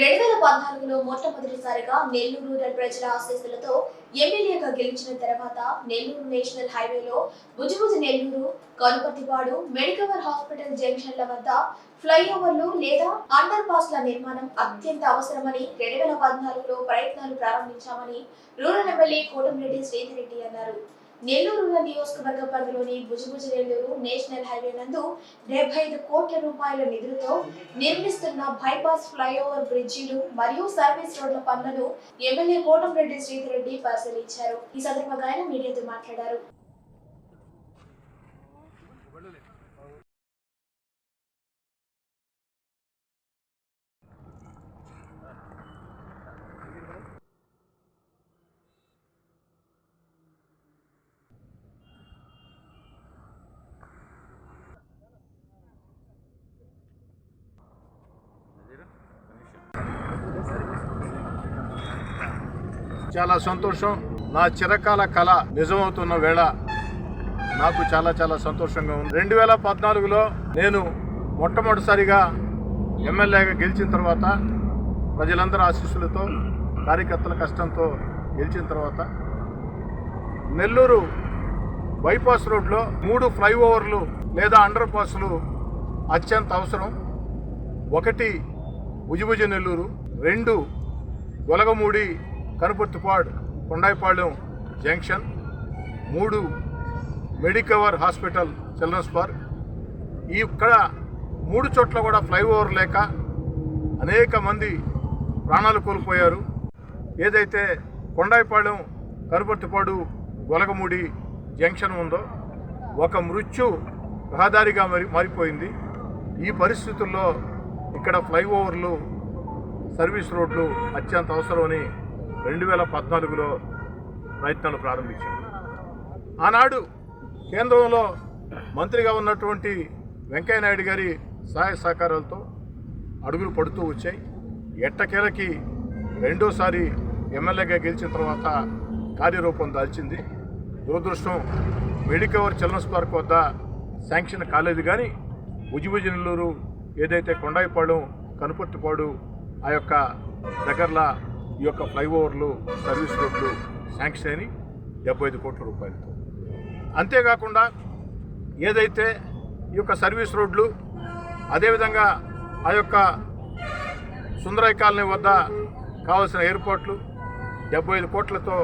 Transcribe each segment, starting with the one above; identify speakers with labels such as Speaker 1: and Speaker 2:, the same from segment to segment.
Speaker 1: రెండు వేల పద్నాలుగులో మొట్టమొదటిసారిగా నెల్లూరు రూరల్ ప్రజల ఆశీస్సులతో ఎమ్మెల్యేగా గెలిచిన తర్వాత నెల్లూరు నేషనల్ హైవేలో భుజభుజ నెల్లూరు కనుపర్తిపాడు మెడికవర్ హాస్పిటల్ జంక్షన్ల వద్ద ఫ్లైఓవర్లు లేదా అండర్ పాస్ల నిర్మాణం అత్యంత అవసరమని రెండు వేల పద్నాలుగులో ప్రయత్నాలు ప్రారంభించామని రూరల్ ఎమ్మెల్యే కోటమిరెడ్డి శ్రీధర్ రెడ్డి అన్నారు. నెల్లూరు నియోజకవర్గ పరిధిలోని భుజభుజ నెల్లూరు నేషనల్ హైవే నందు డెబ్బై ఐదు కోట్ల రూపాయల నిధులతో నిర్మిస్తున్న బైపాస్ ఫ్లైఓవర్ బ్రిడ్జిలు మరియు సర్వీస్ రోడ్ల పనులను ఎమ్మెల్యే కోటంరెడ్డి శ్రీధర్ రెడ్డి పరిశీలించారు. ఈ సందర్భంగా ఆయన మీడియాతో మాట్లాడారు.
Speaker 2: చాలా సంతోషం. నా చిరకాల కళ నిజమవుతున్న వేళ నాకు చాలా చాలా సంతోషంగా ఉంది. రెండు వేల పద్నాలుగులో నేను మొట్టమొదటిసారిగా ఎమ్మెల్యేగా గెలిచిన తర్వాత ప్రజలందరి ఆశీస్సులతో కార్యకర్తల కష్టంతో గెలిచిన తర్వాత నెల్లూరు బైపాస్ రోడ్లో మూడు ఫ్లైఓవర్లు లేదా అండర్ పాస్లు అత్యంత అవసరం. ఒకటి భుజభుజ నెల్లూరు రెండు గొలగమూడి కనుపర్తిపాడు కొండాయిపాళెం జంక్షన్ మూడు మెడికవర్ హాస్పిటల్ చిల్డ్రన్స్ పార్క్. ఈ ఇక్కడ మూడు చోట్ల కూడా ఫ్లైఓవర్ లేక అనేక మంది ప్రాణాలు కోల్పోయారు. ఏదైతే కొండాయిపాళెం కనుపర్తిపాడు గొలగమూడి జంక్షన్ ఉందో ఒక మృత్యు రహదారిగా మరి మారిపోయింది. ఈ పరిస్థితుల్లో ఇక్కడ ఫ్లైఓవర్లు సర్వీస్ రోడ్లు అత్యంత అవసరమని రెండు వేల పద్నాలుగులో ప్రయత్నాలు ప్రారంభించారు. ఆనాడు కేంద్రంలో మంత్రిగా ఉన్నటువంటి వెంకయ్యనాయుడు గారి సహాయ సహకారాలతో అడుగులు పడుతూ వచ్చాయి. ఎట్టకేలకి రెండోసారి ఎమ్మెల్యేగా గెలిచిన తర్వాత కార్యరూపం దాల్చింది. దురదృష్టం మెడికవర్ చిల్డ్రన్స్ పార్క్ వద్ద శాంక్షన్ కాలేదు కానీ ఉజిబుజి నెల్లూరు ఏదైతే కొండాయిపాడు కనుపర్తిపాడు ఆ యొక్క దగ్గరలో ఈ యొక్క ఫ్లైఓవర్లు సర్వీస్ రోడ్లు శాంక్షన్ అయిన డెబ్బై ఐదు కోట్ల రూపాయలతో. అంతేకాకుండా ఏదైతే ఈ యొక్క సర్వీస్ రోడ్లు అదేవిధంగా ఆ యొక్క సుందరయ్య కాలనీ వద్ద కావాల్సిన ఎయిర్పోర్ట్లు డెబ్బై ఐదు కోట్లతో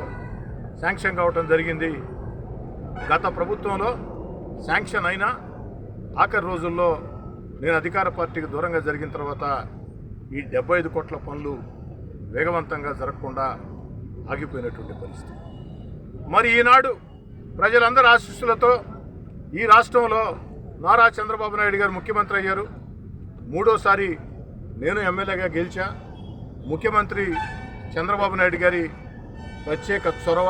Speaker 2: శాంక్షన్ కావటం జరిగింది. గత ప్రభుత్వంలో శాంక్షన్ అయినా ఆఖరి రోజుల్లో నేను అధికార పార్టీకి దూరంగా జరిగిన తర్వాత ఈ డెబ్బై ఐదు కోట్ల పనులు వేగవంతంగా జరగకుండా ఆగిపోయినటువంటి పరిస్థితి. మరి ఈనాడు ప్రజలందరి ఆశీస్సులతో ఈ రాష్ట్రంలో నారా చంద్రబాబు నాయుడు గారు ముఖ్యమంత్రి అయ్యారు. మూడోసారి నేను ఎమ్మెల్యేగా గెలిచా. ముఖ్యమంత్రి చంద్రబాబు నాయుడు గారి ప్రత్యేక చొరవ.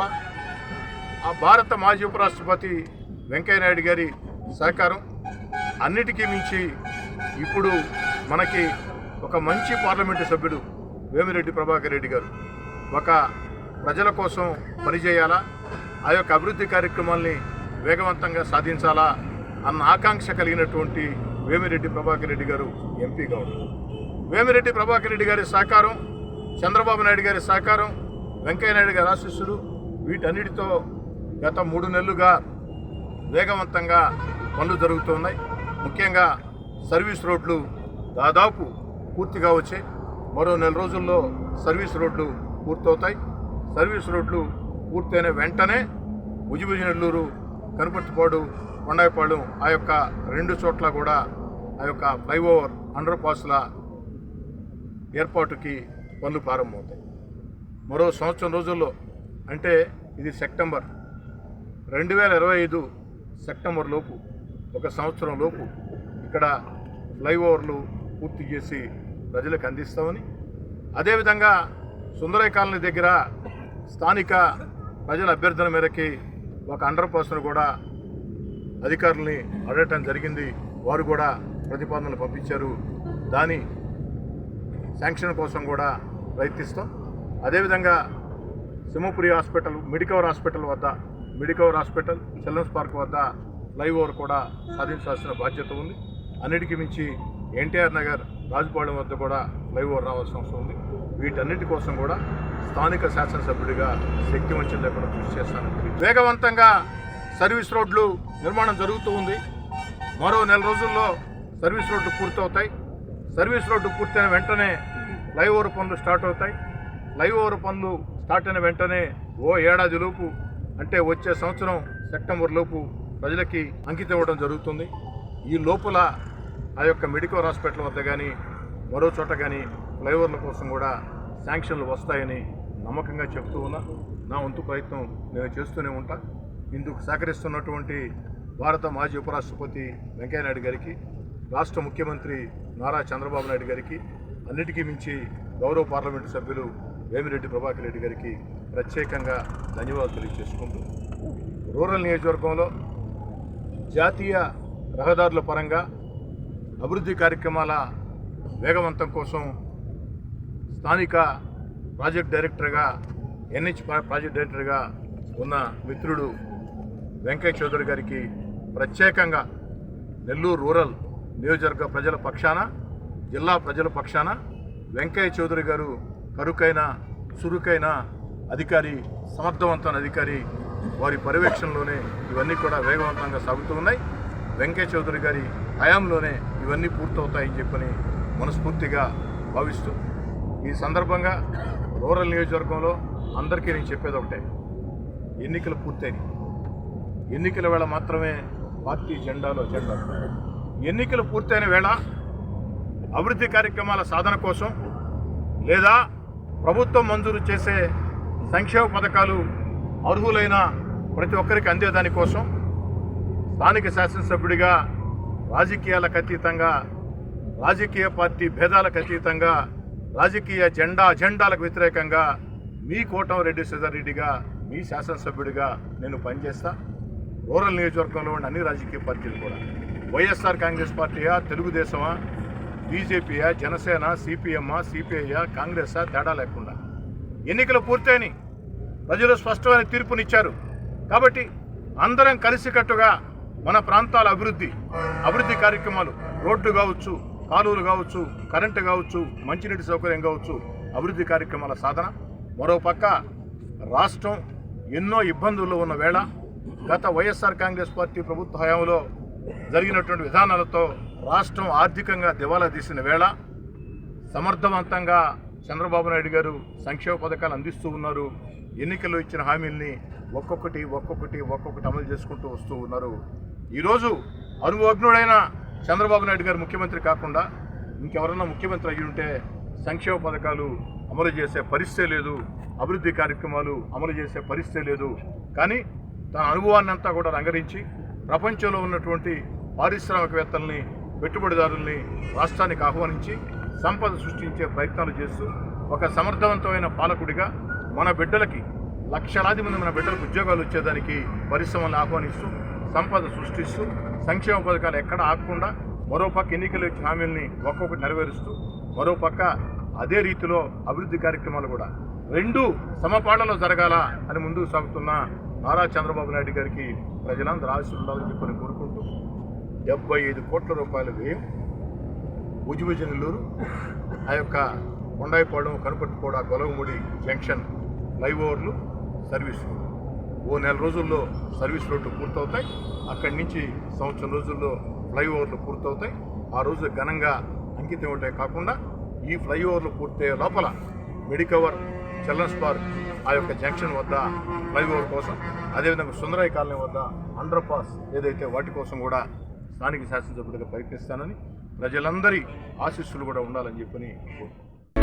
Speaker 2: ఆ భారత మాజీ ఉపరాష్ట్రపతి వెంకయ్యనాయుడు గారి సహకారం. అన్నిటికీ మించి ఇప్పుడు మనకి ఒక మంచి పార్లమెంటు సభ్యుడు వేమిరెడ్డి ప్రభాకర్ రెడ్డి గారు. ఒక ప్రజల కోసం పనిచేయాలా ఆ యొక్క అభివృద్ధి కార్యక్రమాల్ని వేగవంతంగా సాధించాలా? అన్న ఆకాంక్ష కలిగినటువంటి వేమిరెడ్డి ప్రభాకర్ రెడ్డి గారు ఎంపీగా ఉన్నారు. వేమిరెడ్డి ప్రభాకర్ రెడ్డి గారి సహకారం చంద్రబాబు నాయుడు గారి సహకారం వెంకయ్యనాయుడు గారి ఆశీస్సులు వీటన్నిటితో గత మూడు నెలలుగా వేగవంతంగా పనులు జరుగుతున్నాయి ముఖ్యంగా సర్వీస్ రోడ్లు దాదాపు పూర్తిగా వచ్చాయి. మరో నెల రోజుల్లో సర్వీస్ రోడ్లు పూర్తవుతాయి. సర్వీస్ రోడ్లు పూర్తయిన వెంటనే ఉజిబుజి నెల్లూరు కనుపర్తిపాడు కొండాయిపాడు ఆ యొక్క రెండు చోట్ల కూడా ఆ యొక్క ఫ్లైఓవర్ అండర్ పాస్ల ఏర్పాటుకి పనులు ప్రారంభమవుతాయి. మరో సంవత్సరం రోజుల్లో అంటే ఇది సెప్టెంబర్ రెండు వేల ఇరవై ఐదు సెప్టెంబర్ లోపు ఒక సంవత్సరం లోపు ఇక్కడ ఫ్లైఓవర్లు పూర్తి చేసి ప్రజలకు అందిస్తామని అదేవిధంగా సుందరయ్య కాలనీ దగ్గర స్థానిక ప్రజల అభ్యర్థన మేరకి ఒక అండర్ పర్సన్ కూడా అధికారుల్ని అడగటం జరిగింది. వారు కూడా ప్రతిపాదనలు పంపించారు. దాని శాంక్షన్ కోసం కూడా ప్రయత్నిస్తాం. అదేవిధంగా సింహపురి హాస్పిటల్ మెడికవర్ హాస్పిటల్ వద్ద మెడికవర్ హాస్పిటల్ చిల్డ్రన్స్ పార్క్ వద్ద ఫ్లైఓవర్ కూడా సాధించాల్సిన బాధ్యత ఉంది. అన్నిటికీ మించి ఎన్టీఆర్ నగర్ రాజుపాళెం వద్ద కూడా ఫ్లైఓవర్ రావాల్సిన అవసరం ఉంది. వీటన్నిటి కోసం కూడా స్థానిక శాసనసభ్యుడిగా శక్తి వంచన లేకుండా కృషి చేస్తాను వేగవంతంగా సర్వీస్ రోడ్లు నిర్మాణం జరుగుతూ ఉంది. మరో నెల రోజుల్లో సర్వీస్ రోడ్లు పూర్తవుతాయి. సర్వీస్ రోడ్డు పూర్తయిన వెంటనే ఫ్లైఓవర్ పనులు స్టార్ట్ అవుతాయి. లైవ్ ఓవర్ పనులు స్టార్ట్ అయిన వెంటనే ఓ ఏడాది లోపు అంటే వచ్చే సంవత్సరం సెప్టెంబర్ లోపు ప్రజలకి అంకితం ఇవ్వడం జరుగుతుంది. ఈ లోపల ఆ యొక్క మెడికల్ హాస్పిటల్ వద్ద కానీ మరో చోట కానీ ఫ్లైఓవర్ల కోసం కూడా శాంక్షన్లు వస్తాయని నమ్మకంగా చెప్తూ ఉన్నా. నా వంతు ప్రయత్నం నేను చేస్తూనే ఉంటా. ఇందుకు సహకరిస్తున్నటువంటి భారత మాజీ ఉపరాష్ట్రపతి వెంకయ్యనాయుడు గారికి రాష్ట్ర ముఖ్యమంత్రి నారా చంద్రబాబు నాయుడు గారికి అన్నిటికీ మించి గౌరవ పార్లమెంటు సభ్యులు వేమిరెడ్డి ప్రభాకర్ రెడ్డి గారికి ప్రత్యేకంగా ధన్యవాదాలు తెలియజేసుకుంటూ రూరల్ నియోజకవర్గంలో జాతీయ రహదారుల పరంగా అభివృద్ధి కార్యక్రమాల వేగవంతం కోసం స్థానిక ప్రాజెక్ట్ డైరెక్టర్గా ఎన్హెచ్ ప్రాజెక్ట్ డైరెక్టర్గా ఉన్న మిత్రుడు వెంకయ్య చౌదరి గారికి ప్రత్యేకంగా నెల్లూరు రూరల్ నియోజకవర్గ ప్రజల పక్షాన జిల్లా ప్రజల పక్షాన వెంకయ్య చౌదరి గారు కరుకైన చురుకైన అధికారి సమర్థవంతమైన అధికారి వారి పర్యవేక్షణలోనే ఇవన్నీ కూడా వేగవంతంగా సాగుతూ ఉన్నాయి. వెంకయ్య చౌదరి గారి హయాంలోనే ఇవన్నీ పూర్తవుతాయని చెప్పని మనస్ఫూర్తిగా భావిస్తూ ఈ సందర్భంగా రూరల్ నియోజకవర్గంలో అందరికీ నేను చెప్పేది ఒకటే. ఎన్నికలు పూర్తయినాయి. ఎన్నికల వేళ మాత్రమే పార్టీ జెండాలో జెండా. ఎన్నికలు పూర్తయిన వేళ అభివృద్ధి కార్యక్రమాల సాధన కోసం లేదా ప్రభుత్వం మంజూరు చేసే సంక్షేమ పథకాలు అర్హులైన ప్రతి ఒక్కరికి అందేదాని కోసం స్థానిక శాసనసభ్యుడిగా రాజకీయాలకు అతీతంగా రాజకీయ పార్టీ భేదాలకు అతీతంగా రాజకీయ జెండా అజెండాలకు వ్యతిరేకంగా మీ కోటం రెడ్డి రెడ్డిగా మీ శాసనసభ్యుడిగా నేను పనిచేస్తా. రూరల్ నియోజకవర్గంలో ఉన్న అన్ని రాజకీయ పార్టీలు కూడా. వైఎస్ఆర్ కాంగ్రెస్ పార్టీయా తెలుగుదేశమా బీజేపీయా జనసేన సిపిఎమ్మా సిపిఐయా కాంగ్రెసా తేడా లేకుండా. ఎన్నికలు పూర్తయినాయి. ప్రజలు స్పష్టమైన తీర్పునిచ్చారు. కాబట్టి అందరం కలిసికట్టుగా మన ప్రాంతాల అభివృద్ధి అభివృద్ధి కార్యక్రమాలు రోడ్డు కావచ్చు కాలువలు కావచ్చు కరెంటు కావచ్చు మంచినీటి సౌకర్యం కావచ్చు అభివృద్ధి కార్యక్రమాల సాధన. మరోపక్క రాష్ట్రం ఎన్నో ఇబ్బందుల్లో ఉన్న వేళ గత వైఎస్ఆర్ కాంగ్రెస్ పార్టీ ప్రభుత్వ హయాంలో జరిగినటువంటి విధానాలతో రాష్ట్రం ఆర్థికంగా దివాలా తీసిన వేళ సమర్థవంతంగా చంద్రబాబు నాయుడు గారు సంక్షేమ పథకాలు అందిస్తూ ఉన్నారు. ఎన్నికల్లో ఇచ్చిన హామీల్ని ఒక్కొక్కటి ఒక్కొక్కటి ఒక్కొక్కటి అమలు చేసుకుంటూ వస్తూ ఉన్నారు. ఈరోజు అనుభవజ్ఞుడైన చంద్రబాబు నాయుడు గారు ముఖ్యమంత్రి కాకుండా ఇంకెవరన్నా ముఖ్యమంత్రి అయ్యి ఉంటే సంక్షేమ పథకాలు అమలు చేసే పరిస్థితే లేదు అభివృద్ధి కార్యక్రమాలు అమలు చేసే పరిస్థితే లేదు. కానీ తన అనుభవాన్ని అంతా కూడా రంగరించి ప్రపంచంలో ఉన్నటువంటి పారిశ్రామికవేత్తల్ని పెట్టుబడిదారుల్ని రాష్ట్రానికి ఆహ్వానించి సంపద సృష్టించే ప్రయత్నాలు చేస్తూ ఒక సమర్థవంతమైన పాలకుడిగా మన బిడ్డలకి లక్షలాది మంది మన బిడ్డలకు ఉద్యోగాలు వచ్చేదానికి పరిశ్రమలను ఆహ్వానిస్తూ సంపద సృష్టిస్తూ సంక్షేమ పథకాలు ఎక్కడ ఆగకుండా మరోపక్క ఎన్నికలు ఇచ్చిన హామీల్ని ఒక్కొక్కటి నెరవేరుస్తూ మరోపక్క అదే రీతిలో అభివృద్ధి కార్యక్రమాలు కూడా రెండు సమపాళ్ళలో జరగాల అని ముందుకు సాగుతున్న నారా చంద్రబాబు నాయుడు గారికి ప్రజలందరూ ఆశలు ఉండాలని చెప్పని కోరుకుంటూ డెబ్బై ఐదు కోట్ల రూపాయల వ్యయం భుజభుజ నెల్లూరు ఆ యొక్క కొండాయిపాడు కనుపట్టుకోడ గొలవముడి జంక్షన్ ఫ్లైఓవర్లు సర్వీసులు ఓ నెల రోజుల్లో సర్వీస్ రోడ్లు పూర్తవుతాయి అక్కడి నుంచి సంవత్సరం రోజుల్లో ఫ్లైఓవర్లు పూర్తవుతాయి ఆ రోజు ఘనంగా అంకితం ఉంటాయి కాకుండా ఈ ఫ్లైఓవర్లు పూర్తయ్యే లోపల మెడికవర్ చెల్లన్స్ పార్క్ ఆ యొక్క జంక్షన్ వద్ద ఫ్లైఓవర్ కోసం అదేవిధంగా సుందరయ్య కాలనీ వద్ద అండర్ పాస్ ఏదైతే వాటి కోసం కూడా స్థానిక శాసనసభ్యుడిగా ప్రయత్నిస్తానని ప్రజలందరి ఆశీస్సులు కూడా ఉండాలని చెప్పని కోరుకుంటున్నాను.